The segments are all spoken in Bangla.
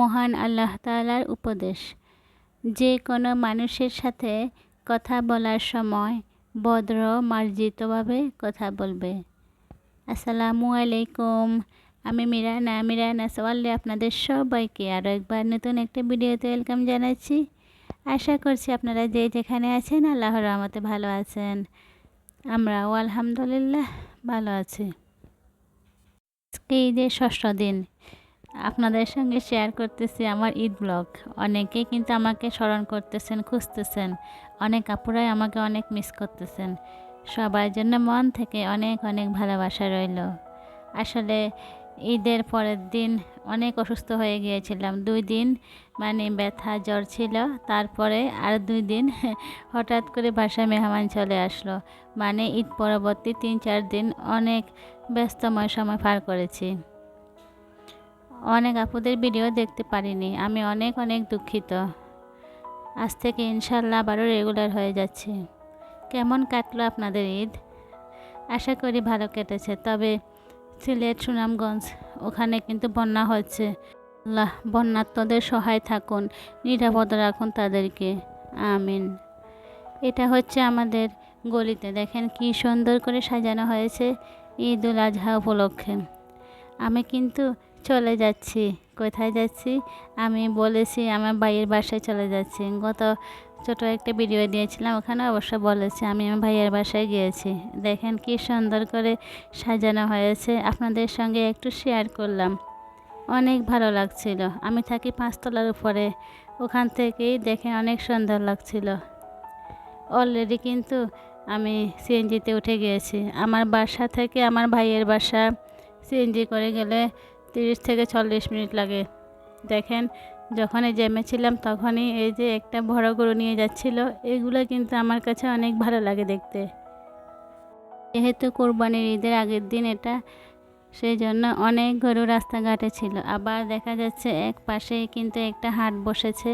মহান আল্লাহ তাআলার উপদেশ। যে কোনো মানুষের সাথে কথা বলার সময় ভদ্র, মার্জিতভাবে কথা বলবে। আসসালামু আলাইকুম, আমি মিরানা। মিরানা, সওয়ালে আপনাদের সবাইকে আরও একবার নতুন একটা ভিডিওতে ওয়েলকাম জানাচ্ছি। আশা করছি আপনারা যে যেখানে আছেন, আল্লাহর রহমতে ভালো আছেন। আমরাও আলহামদুলিল্লাহ ভালো আছি। আজকে ঈদের ষষ্ঠ দিন। আপনাদের সঙ্গে শেয়ার করতেছি আমার ঈদ ব্লগ অনেকেই কিন্তু আমাকে স্মরণ করতেছেন, খুঁজতেছেন। অনেক আপুরাই আমাকে অনেক মিস করতেছেন। সবার জন্য মন থেকে অনেক অনেক ভালোবাসা রইল। আসলে ঈদের পরের দিন অনেক অসুস্থ হয়ে গিয়েছিলাম। দুই দিন মানে ব্যথা, জ্বর ছিল। তারপরে আর দুই দিন হঠাৎ করে বাসায় মেহমান চলে আসলো। মানে ঈদ পরবর্তী তিন, চার দিন অনেক ব্যস্তময় সময় পার করেছি। অনেক আপুদের ভিডিও দেখতে পারিনি। আমি অনেক অনেক দুঃখিত। আজ থেকে ইনশাল্লাহ আবারও রেগুলার হয়ে যাচ্ছে। কেমন কাটলো আপনাদের ঈদ? আশা করি ভালো কেটেছে। তবে সিলেট, সুনামগঞ্জ, ওখানে কিন্তু বন্যা হচ্ছে। আল্লাহ বন্যাত্মদের সহায় থাকুন, নিরাপদ রাখুন তাদেরকে। আমিন। এটা হচ্ছে আমাদের গলিতে। দেখেন কি সুন্দর করে সাজানো হয়েছে ঈদ উল আজহা উপলক্ষে। আমি কিন্তু চলে যাচ্ছি। কোথায় যাচ্ছি? আমি বলেছি আমার ভাইয়ের বাসায় চলে যাচ্ছি। গত ছোটো একটা ভিডিও দিয়েছিলাম, ওখানে অবশ্য বলেছি, আমি আমার ভাইয়ের বাসায় গিয়েছি। দেখেন কি সুন্দর করে সাজানো হয়েছে। আপনাদের সঙ্গে একটু শেয়ার করলাম। অনেক ভালো লাগছিল। আমি থাকি পাঁচতলার উপরে। ওখান থেকেই দেখে অনেক সুন্দর লাগছিল। অলরেডি কিন্তু আমি সিএনজিতে উঠে গিয়েছি। আমার বাসা থেকে আমার ভাইয়ের বাসা সিএনজি করে গেলে তিরিশ থেকে চল্লিশ মিনিট লাগে। দেখেন, যখনই জেমেছিলাম তখনই এই যে একটা বড় গরু নিয়ে যাচ্ছিল, এগুলো কিন্তু আমার কাছে অনেক ভালো লাগে দেখতে। যেহেতু কোরবানির ঈদের আগের দিন এটা সেই জন্য অনেক গরু রাস্তাঘাটে ছিল। আবার দেখা যাচ্ছে এক পাশে কিন্তু একটা হাট বসেছে।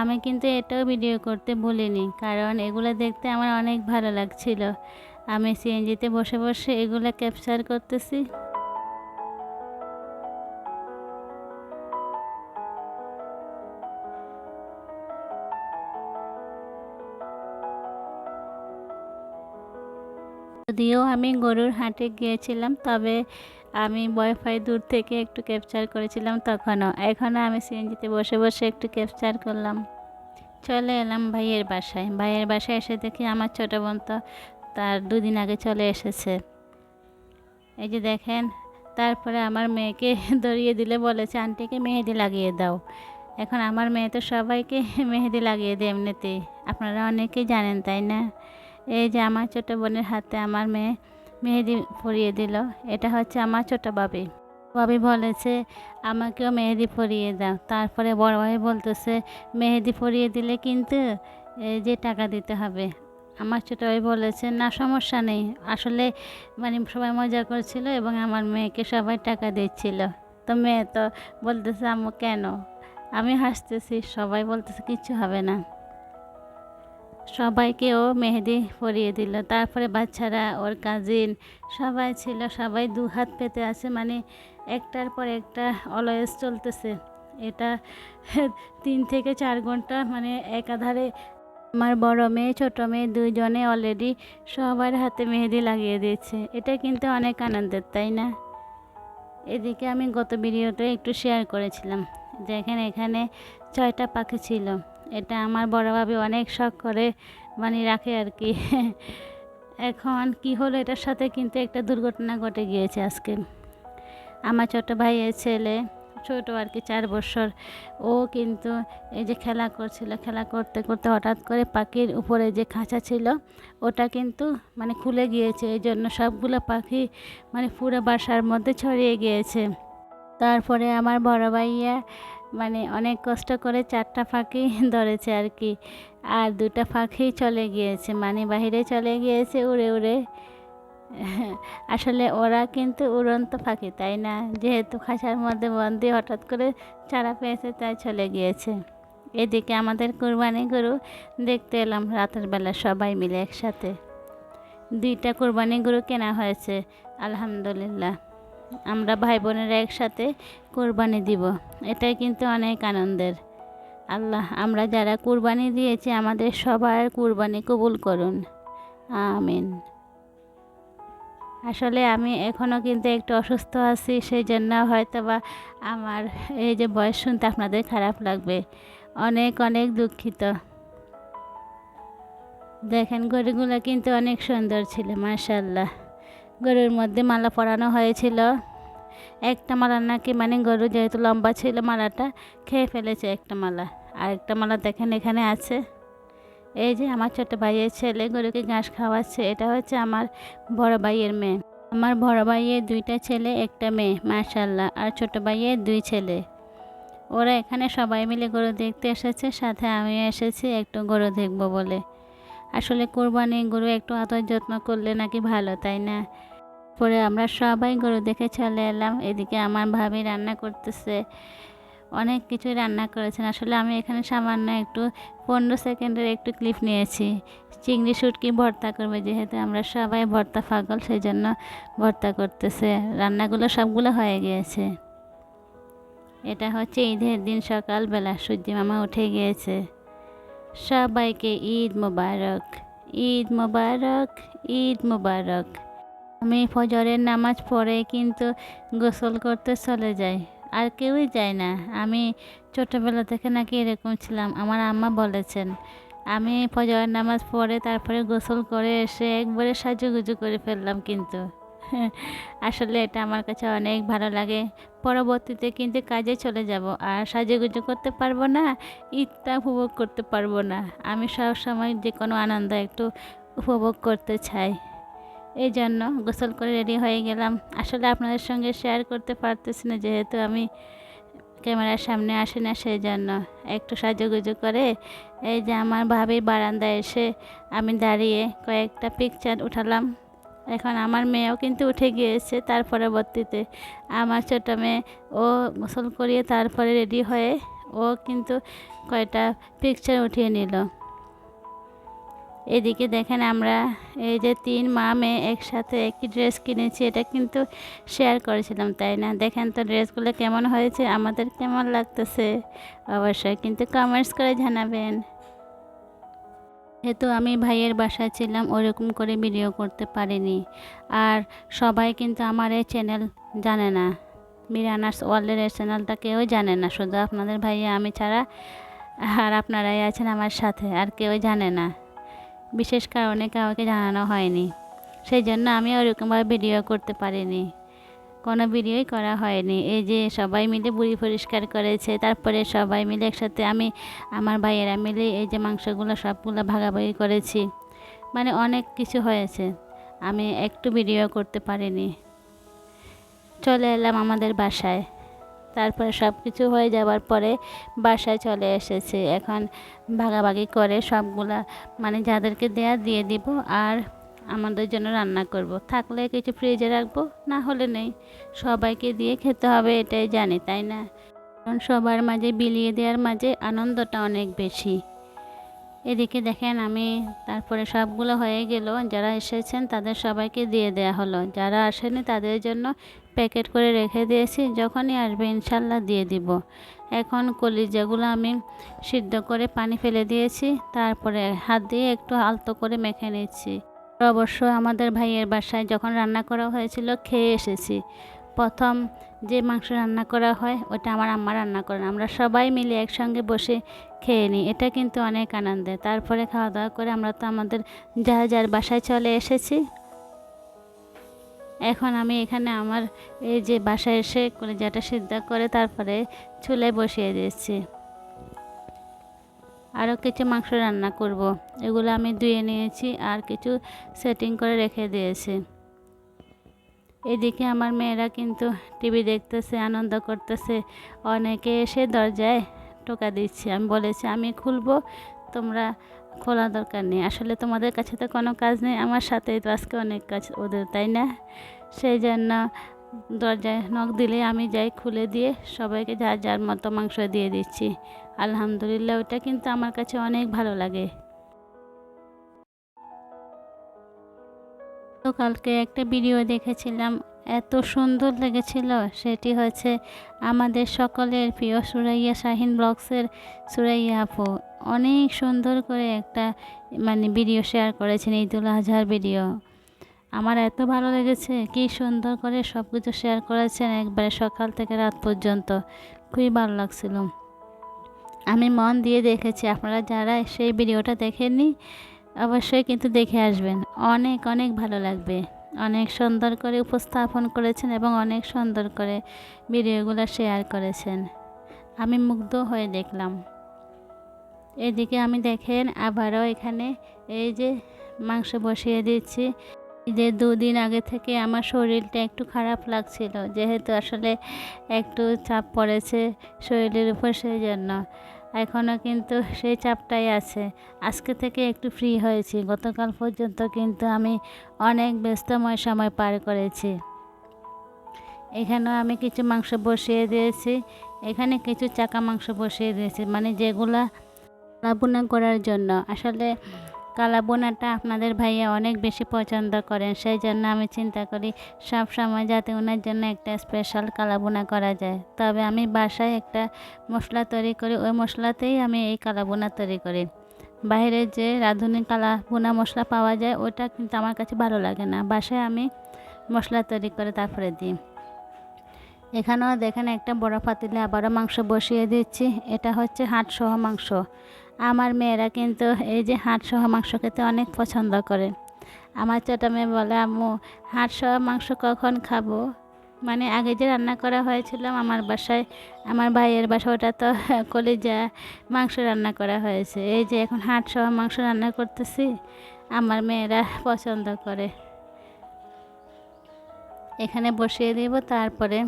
আমি কিন্তু এটাও ভিডিও করতে ভুলিনি, কারণ এগুলো দেখতে আমার অনেক ভালো লাগছিল। আমি সিএনজিতে বসে বসে এগুলো ক্যাপচার করতেছি। যদিও আমি গরুর হাটে গিয়েছিলাম, তবে আমি ওয়াইফাই দূর থেকে একটু ক্যাপচার করেছিলাম তখনও। এখনও আমি সিএনজিতে বসে বসে একটু ক্যাপচার করলাম। চলে এলাম ভাইয়ের বাসায়। ভাইয়ের বাসায় এসে দেখি আমার ছোটো বোন তো তার দুদিন আগে চলে এসেছে। এই যে দেখেন, তারপরে আমার মেয়েকে ধরিয়ে দিলে, বলেছে, আন্টিকে মেহেদি লাগিয়ে দাও। এখন আমার মেয়ে তো সবাইকে মেহেদি লাগিয়ে দেয় এমনিতেই। আপনারা অনেকেই জানেন, তাই না? এই যে আমার ছোটো বোনের হাতে আমার মেয়ে মেহেদি পরিয়ে দিল। এটা হচ্ছে আমার ছোটো বাবি বাবি বলেছে, আমাকেও মেহেদি পরিয়ে দাও। তারপরে বড় ভাই বলতেছে, মেহেদি পরিয়ে দিলে কিন্তু এই যে টাকা দিতে হবে। আমার ছোটো ভাই বলেছে, না, সমস্যা নেই। আসলে মানে সবাই মজা করছিল এবং আমার মেয়েকে সবাই টাকা দিচ্ছিল। তো মেয়ে তো বলতেছে, আম্মু, কেন? আমি হাসতেছি, সবাই বলতেছে, কিচ্ছু হবে না। সবাইকে ও মেহেদি পরিয়ে দিল। তারপরে বাচ্চারা, ওর কাজিন সবাই ছিল, সবাই দু হাত পেতে আছে মানে একটার পর একটা অলয়েস চলতেছে। এটা তিন থেকে চার ঘণ্টা মানে একাধারে আমার বড় মেয়ে, ছোটো মেয়ে দুইজনে অলরেডি সবার হাতে মেহেদি লাগিয়ে দিয়েছে। এটা কিন্তু অনেক আনন্দের, তাই না? এদিকে আমি গত ভিডিওতে একটু শেয়ার করেছিলাম। দেখেন এখানে ছয়টা পাখি ছিল। এটা আমার বড় ভাবি অনেক শখ করে মানে রাখে আর কি। এখন কি হলো এটার সাথে কিন্তু একটা দুর্ঘটনা ঘটে গিয়েছে আজকে। আমার ছোটো ভাইয়ের ছেলে, ছোটো আর কি চার বছর, ও কিন্তু এই যে খেলা করছিল, খেলা করতে করতে হঠাৎ করে পাখির উপরে যে খাঁচা ছিল, ওটা কিন্তু মানে খুলে গিয়েছে। এই জন্য সবগুলো পাখি মানে পুরো বাসার মধ্যে ছড়িয়ে গিয়েছে। তারপরে আমার বড় ভাইয়া মানে অনেক কষ্ট করে চারটা পাখি ধরেছে আর কি। আর দুটা পাখি চলে গিয়েছে মানে বাহিরে চলে গিয়েছে উড়ে উড়ে। আসলে ওরা কিন্তু উড়ন্ত ফাঁকি, তাই না? যেহেতু খাঁচার মধ্যে বন্দি হঠাৎ করে চারা পেয়েছে, তাই চলে গিয়েছে। এদিকে আমাদের কোরবানি গরু দেখতে এলাম, রাতের বেলা সবাই মিলে একসাথে। দুইটা কোরবানি গরু কেনা হয়েছে, আলহামদুলিল্লাহ। আমরা ভাই বোনেরা একসাথে কোরবানি দিব। এটাই কিন্তু অনেক আনন্দের। আল্লাহ, আমরা যারা কুরবানি দিয়েছি, আমাদের সবার কুরবানি কবুল করুন। আমিন। আসলে আমি এখনও কিন্তু একটু অসুস্থ আছি সেই জন্য হয়তো বা আমার এই যে বয়স শুনতে আপনাদের খারাপ লাগবে। অনেক অনেক দুঃখিত। দেখেন, গরুগুলো কিন্তু অনেক সুন্দর ছিল মাশাল্লাহ গরুর মধ্যে মালা পরানো হয়েছিল। একটা মালা নাকি মানে গরু যেহেতু লম্বা ছিল মালাটা, খেয়ে ফেলেছে একটা মালা। আর একটা মালা দেখেন এখানে আছে। এই যে আমার ছোট ভাইয়ের ছেলে গরুকে ঘাস খাওয়াচ্ছে, এটা হচ্ছে আমার বড় ভাইয়ের মেয়ে। আমার বড় ভাইয়ের দুইটা ছেলে, একটা মেয়ে মাশাল্লাহ আর ছোট ভাইয়ের দুই ছেলে। ওরা এখানে সবাই মিলে গরু দেখতে এসেছে, সাথে আমি এসেছি একটু গরু দেখব বলে। আসলে কোরবানি গরু একটু আদর যত্ন করলে নাকি ভালো, তাই না? পরে আমরা সবাই গরু দেখে চলে এলাম। এদিকে আমার ভাবি রান্না করতেছে। অনেক কিছুই রান্না করেছেন। আসলে আমি এখানে সামান্য একটু পনেরো সেকেন্ডের একটু ক্লিপ নিয়েছি। চিংড়ি, শুটকি ভর্তা করবে যেহেতু আমরা সবাই ভর্তা ফাগল সেই জন্য ভর্তা করতেছে। রান্নাগুলো সবগুলো হয়ে গিয়েছে। এটা হচ্ছে ঈদের দিন সকালবেলা। সূর্য মামা উঠে গিয়েছে। সবাইকে ঈদ মোবারক। ঈদ মোবারক ঈদ মোবারক। আমি ফজরের নামাজ পড়ে কিন্তু গোসল করতে চলে যাই, আর কেউই যায় না। আমি ছোটোবেলা থেকে নাকি এরকম ছিলাম, আমার আম্মা বলেছেন, আমি ফজরের নামাজ পড়ে তারপরে গোসল করে এসে একবারে সাজুগুজু করে ফেললাম কিন্তু। আসলে এটা আমার কাছে অনেক ভালো লাগে। পরবর্তীতে কিন্তু কাজে চলে যাব, আর সাজুগুজু করতে পারব না, ঈদটা উপভোগ করতে পারব না। আমি সব সময় যে কোনো আনন্দ একটু উপভোগ করতে চাই। এই জন্য গোসল করে রেডি হয়ে গেলাম। আসলে আপনাদের সঙ্গে শেয়ার করতে পারতেছি না, যেহেতু আমি ক্যামেরার সামনে আসি না সেই জন্য। একটু সাজুগুজু করে এই যে আমার ভাবির বারান্দায় এসে আমি দাঁড়িয়ে কয়েকটা পিকচার উঠালাম। এখন আমার মেয়েও কিন্তু উঠে গিয়েছে তার পরবর্তীতে। আমার ছোটো মেয়ে, ও গোসল করিয়ে তারপরে রেডি হয়ে ও কিন্তু কয়টা পিকচার উঠিয়ে নিল। এদিকে দেখেন আমরা এই যে তিন মা মেয়ে একসাথে একই ড্রেস কিনেছি, এটা কিন্তু শেয়ার করেছিলাম, তাই না? দেখেন তো ড্রেসগুলো কেমন হয়েছে, আমাদের কেমন লাগতেছে? অবশ্যই কিন্তু কমেন্টস করে জানাবেন। যেহেতু আমি ভাইয়ের বাসায় ছিলাম, ওরকম করে ভিডিও করতে পারিনি। আর সবাই কিন্তু আমার এই চ্যানেল জানে না। মিরানার্স ওয়ার্ল্ডের এই চ্যানেলটা কেউ জানে না, শুধু আপনাদের ভাইয়া, আমি ছাড়া আর আপনারাই আছেন আমার সাথে, আর কেউ জানে না। বিশেষ কারণে কাউকে জানানো হয়নি। সেই জন্য আমি ওরকমভাবে ভিডিও করতে পারিনি। কোনো ভিডিওই করা হয়নি। এই যে সবাই মিলে বুড়ি পরিষ্কার করেছে, তারপরে সবাই মিলে একসাথে আমি, আমার ভাইয়েরা মিলে এই যে মাংসগুলো সবগুলো ভাগাভাগি করেছি। মানে অনেক কিছু হয়েছে। আমি একটু ভিডিও করতে পারিনি। চলে এলাম আমাদের বাসায়। তারপরে সব কিছু হয়ে যাওয়ার পরে বাসায় চলে এসেছে। এখন ভাগাভাগি করে সবগুলা মানে যাদেরকে দেয়া দিয়ে দিব আর আমাদের জন্য রান্না করব। থাকলে কিছু ফ্রিজে রাখব, না হলে নেই। সবাইকে দিয়ে খেতে হবে, এটাই জানি, তাই না? কারণ সবার মাঝে বিলিয়ে দেওয়ার মাঝে আনন্দটা অনেক বেশি। এদিকে দেখেন আমি, তারপরে সবগুলো হয়ে গেল, যারা এসেছেন তাদের সবাইকে দিয়ে দেয়া হলো। যারা আসেনি তাদের জন্য প্যাকেট করে রেখে দিয়েছি, যখনই আসবে ইনশাল্লাহ দিয়ে দিব। এখন কলিজাগুলো আমি সিদ্ধ করে পানি ফেলে দিয়েছি, তারপরে হাত দিয়ে একটু আলতো করে মেখে নিচ্ছি অবশ্য আমাদের ভাইয়ের বাসায় যখন রান্না করা হয়েছিল, খেয়ে এসেছি। প্রথম যে মাংস রান্না করা হয়, ওটা আমার আম্মা রান্না করেন। আমরা সবাই মিলে একসঙ্গে বসে খেয়ে নিই, এটা কিন্তু অনেক আনন্দে। তারপরে খাওয়া দাওয়া করে আমরা তো আমাদের যার যার বাসায় চলে এসেছি। এখন আমি এখানে আমার এই যে বাসায় এসে যেটা সিদ্ধ করে তারপরে চুলায় বসিয়ে দিয়েছি। আরও কিছু মাংস রান্না করব। এগুলো আমি ধুয়ে নিয়েছি আর কিছু সেটিং করে রেখে দিয়েছি। এদিকে আমার মেয়েরা কিন্তু টিভি দেখতেছে, আনন্দ করতেছে। অনেকে এসে দরজায় টোকা দিচ্ছে। আমি বলেছি, আমি খুলবো, তোমরা খোলা দরকার নেই। আসলে তোমাদের কাছে তো কোনো কাজ নেই, আমার সাথে তো আজকে অনেক কাজ ওদের, তাই না? সেই জন্য দরজায় নখ দিলে আমি যাই খুলে দিয়ে সবাইকে যা যার মতো মাংস দিয়ে দিচ্ছি। আলহামদুলিল্লাহ, ওটা কিন্তু আমার কাছে অনেক ভালো লাগে। তো তো কালকে একটা ভিডিও দেখেছিলাম। এত সুন্দর লেগেছিল। সেটি হচ্ছে আমাদের সকলের প্রিয় সুরাইয়া শাহিন ব্লগসের সুরাইয়া আপু। অনেক সুন্দর করে একটা মানে ভিডিও শেয়ার করেছেন ঈদুল আজহার ভিডিও। আমার এত ভালো লেগেছে, কি সুন্দর করে সব কিছু শেয়ার করেছেন একবারে সকাল থেকে রাত পর্যন্ত। খুবই ভালো লাগছিল। আমি মন দিয়ে দেখেছি। আপনারা যারা সেই ভিডিওটা দেখেননি অবশ্যই কিন্তু দেখে আসবেন। অনেক অনেক ভালো লাগবে। অনেক সুন্দর করে উপস্থাপন করেছেন এবং অনেক সুন্দর করে ভিডিওগুলো শেয়ার করেছেন। আমি মুগ্ধ হয়ে দেখলাম। এদিকে আমি দেখেন, আবারও এখানে এই যে মাংস বসিয়ে দিচ্ছি। যে দুদিন আগে থেকে আমার শরীরটা একটু খারাপ লাগছিল, যেহেতু আসলে একটু চাপ পড়েছে শরীরের উপর, সেই জন্য। এখনও কিন্তু সেই চাপটাই আছে। আজকে থেকে একটু ফ্রি হয়েছি। গতকাল পর্যন্ত কিন্তু আমি অনেক ব্যস্তময় সময় পার করেছি। এখানেও আমি কিছু মাংস বসিয়ে দিয়েছি। এখানে কিছু চাকা মাংস বসিয়ে দিয়েছি। মানে যেগুলা লাবুনা করার জন্য। আসলে কালাবোনাটা আপনাদের ভাইয়া অনেক বেশি পছন্দ করেন সেই জন্য আমি চিন্তা করি সব সময় যাতে ওনার জন্য একটা স্পেশাল কালাবোনা করা যায়। তবে আমি বাসায় একটা মশলা তৈরি করি, ওই মশলাতেই আমি এই কালাবোনা তৈরি করি। বাইরে যে রাঁধুনি কালা বোনা মশলা পাওয়া যায়, ওটা কিন্তু আমার কাছে ভালো লাগে না। বাসায় আমি মশলা তৈরি করে তারপরে দিই। এখানেও দেখেন একটা বড় পাতিলে আবারও মাংস বসিয়ে দিচ্ছি, এটা হচ্ছে হাটসহ মাংস। আমার মেয়েরা কিন্তু এই যে হাটসহ মাংস খেতে অনেক পছন্দ করে। আমার ছোটো মেয়ে বলে, আম্মু হাটসহ মাংস কখন খাব? মানে আগে যে রান্না করা হয়েছিল আমার বাসায়, আমার ভাইয়ের বাসা ওটা তো কলিজা মাংস রান্না করা হয়েছে। এই যে এখন হাটসহ মাংস রান্না করতেছি, আমার মেয়েরা পছন্দ করে। এখানে বসিয়ে দেব, তারপরে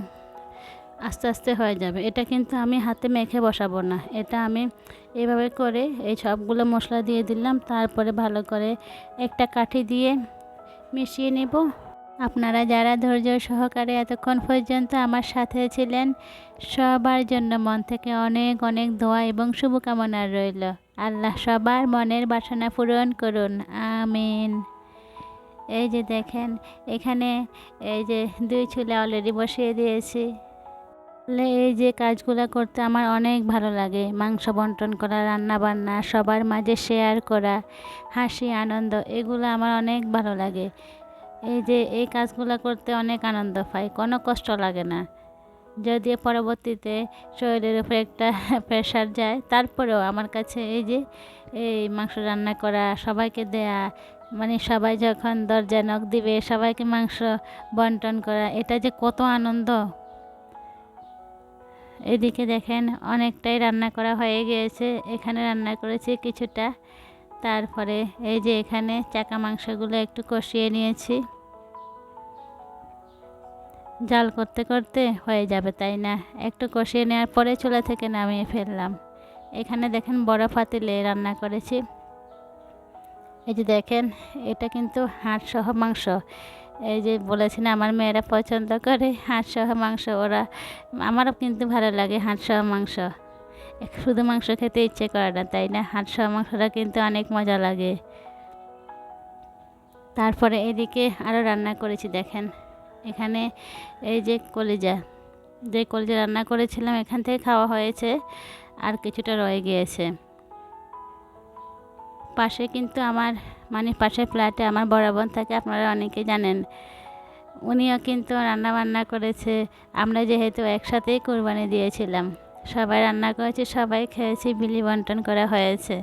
আস্তে আস্তে হয়ে যাবে। এটা কিন্তু আমি হাতে মেখে বসাবো না। এটা আমি এইভাবে করে এই সবগুলো মশলা দিয়ে দিলাম। তারপরে ভালো করে একটা কাঠি দিয়ে মিশিয়ে নেব। আপনারা যারা ধৈর্য সহকারে এতক্ষণ পর্যন্ত আমার সাথে ছিলেন, সবার জন্য মন থেকে অনেক অনেক দোয়া এবং শুভকামনা রইল। আল্লাহ সবার মনের বাসনা পূরণ করুন। আমিন। এই যে দেখেন, এখানে এই যে দুই চুলে অলরেডি বসিয়ে দিয়েছি। এই যে কাজগুলো করতে আমার অনেক ভালো লাগে। মাংস বন্টন করা রান্না বান্না সবার মাঝে শেয়ার করা, হাসি, আনন্দ, এগুলো আমার অনেক ভালো লাগে। এই যে এই কাজগুলো করতে অনেক আনন্দ পাই, কোনো কষ্ট লাগে না। যদিও পরবর্তীতে শরীরের উপরে একটা প্রেশার যায়, তারপরেও আমার কাছে এই যে এই মাংস রান্না করা, সবাইকে দেয়া মানে সবাই যখন দরজা নখ দিবে, সবাইকে মাংস বন্টন করা, এটা যে কত আনন্দ! এদিকে দেখেন অনেকটাই রান্না করা হয়ে গিয়েছে। এখানে রান্না করেছি কিছুটা। তারপরে এই যে এখানে চাকা মাংসগুলো একটু কষিয়ে নিয়েছি। জাল করতে করতে হয়ে যাবে, তাই না? একটু কষিয়ে নেওয়ার পরে চুলা থেকে নামিয়ে ফেললাম। এখানে দেখেন বড় পাতিলে রান্না করেছি। এই যে দেখেন, এটা কিন্তু হাঁস সহ মাংস। এই যে বলেছেন, আমার মেয়েরা পছন্দ করে হাঁস সহ মাংস। ওরা, আমারও কিন্তু ভালো লাগে হাঁস সহ মাংস। শুধু মাংস খেতে ইচ্ছে করে না, তাই না? হাঁস সহ মাংসটা কিন্তু অনেক মজা লাগে। তারপরে এদিকে আরও রান্না করেছি, দেখেন। এখানে এই যে কলিজা। যে কলিজা রান্না করেছিলাম, এখান থেকে খাওয়া হয়েছে, আর কিছুটা রয়ে গিয়েছে। পাশে কিন্তু আমার মানে পাশের ফ্ল্যাটে আমার বড় বোন থাকে, আপনারা অনেকে জানেন। উনিও কিন্তু রান্না বান্না করেছে। আমরা যেহেতু একসাথেই কোরবানি দিয়েছিলাম, সবাই রান্না করেছি, সবাই খেয়েছি, বিলি বন্টন করা হয়েছে।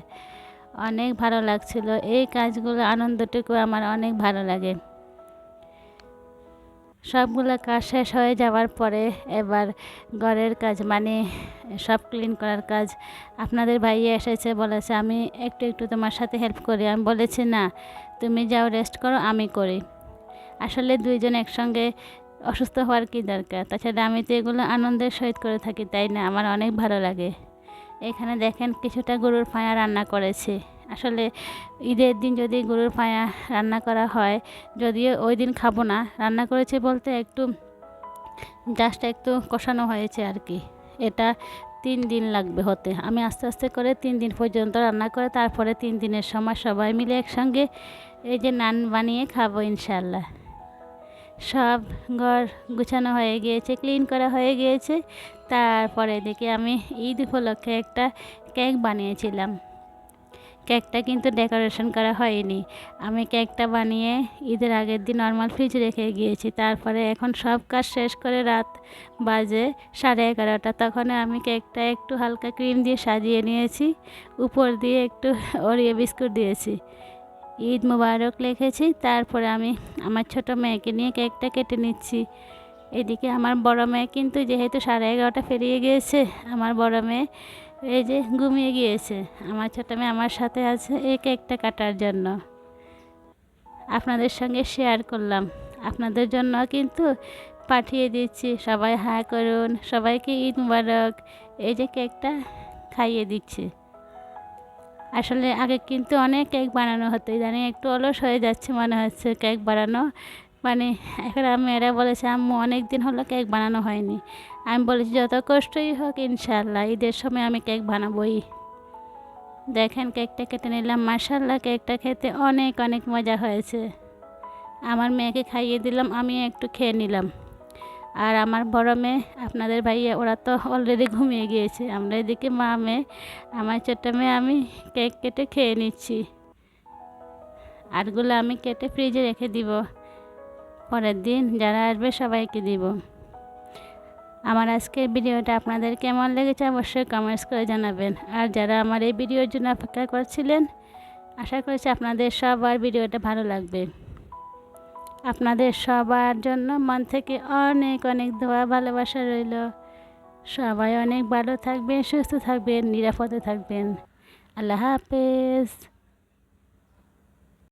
অনেক ভালো লাগছিল। এই কাজগুলো, আনন্দটুকু আমার অনেক ভালো লাগে। সবগুলো কাজ শেষ হয়ে যাওয়ার পরে এবার ঘরের কাজ মানে সব ক্লিন করার কাজ আপনাদের ভাইয়া এসেছে, বলেছে, আমি একটু একটু তোমার সাথে হেল্প করি। আমি বলেছি, না, তুমি যাও রেস্ট করো, আমি করি। আসলে দুইজন একসঙ্গে অসুস্থ হওয়ার কি দরকার? তাছাড়া আমি তো এগুলো আনন্দের সহিত করে থাকি, তাই না? আমার অনেক ভালো লাগে। এখানে দেখেন, কিছুটা গরুর ফায়া রান্না করেছি। আসলে ঈদের দিন যদি গরুর পায়া রান্না করা হয়, যদিও ওই দিন খাব না। রান্না করেছি বলতে একটু জাস্ট একটু কষানো হয়েছে আর কি এটা তিন দিন লাগবে হতে। আমি আস্তে আস্তে করে তিন দিন পর্যন্ত রান্না করে তারপরে তিন দিনের সময় সবাই মিলে একসঙ্গে এই যে নান বানিয়ে খাব ইনশাল্লাহ সব ঘর গুছানো হয়ে গিয়েছে ক্লিন করা হয়ে গিয়েছে। তারপরে দেখি আমি ঈদ উপলক্ষে একটা কেক বানিয়েছিলাম। কেকটা কিন্তু ডেকোরেশন করা হয়নি। আমি কেকটা বানিয়ে ঈদের আগের দিন নর্মাল ফ্রিজে রেখে গিয়েছি। তারপরে এখন সব কাজ শেষ করে রাত বাজে সাড়ে এগারোটা। তখন আমি কেকটা একটু হালকা ক্রিম দিয়ে সাজিয়ে নিয়েছি। উপর দিয়ে একটু ওরিও বিস্কুট দিয়েছি। ঈদ মুবারক লিখেছি। তারপরে আমি আমার ছোট মেয়েকে নিয়ে কেকটা কেটে নিচ্ছি। এদিকে আমার বড় মেয়ে কিন্তু যেহেতু সাড়ে এগারোটা পেরিয়ে গিয়েছে, আমার বড় মেয়ে এই যে ঘুমিয়ে গিয়েছে। আমার ছোট মেয়ে আমার সাথে আছে এই কেকটা কাটার জন্য। আপনাদের সঙ্গে শেয়ার করলাম। আপনাদের জন্য কিন্তু পাঠিয়ে দিচ্ছি। সবাই হাই করুন, সবাইকে ঈদ মুবারক। এই যে কেকটা খাইয়ে দিচ্ছি। আসলে আগে কিন্তু অনেক কেক বানানো হতো, ইদানিং একটু অলস হয়ে যাচ্ছে মনে হচ্ছে কেক বানানো। মানে এখন মেয়েরা বলেছে, আম্মু অনেক দিন হলো কেক বানানো হয়নি। আমি বলেছি, যত কষ্টই হোক ইনশাল্লাহ ঈদের সময় আমি কেক বানাবোই। দেখেন, কেকটা কেটে নিলাম। মার্শাল্লাহ কেকটা খেতে অনেক অনেক মজা হয়েছে। আমার মেয়েকে খাইয়ে দিলাম, আমি একটু খেয়ে নিলাম। আর আমার বড় মেয়ে, আপনাদের ভাইয়া, ওরা তো অলরেডি ঘুমিয়ে গিয়েছে। আমরা এদিকে মা, মেয়ে, আমার ছোট্ট মেয়ে, আমি কেক কেটে খেয়ে নিচ্ছি। আরগুলো আমি কেটে ফ্রিজে রেখে দিব। পরের দিন যারা আসবে সবাইকে দিব। আমার আজকের ভিডিওটা আপনাদের কেমন লেগেছে অবশ্যই কমেন্টস করে জানাবেন। আর যারা আমার এই ভিডিওর জন্য অপেক্ষা করছিলেন, আশা করছি আপনাদের সবার ভিডিওটা ভালো লাগবে। আপনাদের সবার জন্য মন থেকে অনেক অনেক দোয়া, ভালোবাসা রইল। সবাই অনেক ভালো থাকবেন, সুস্থ থাকবেন, নিরাপদে থাকবেন। আল্লাহ হাফেজ।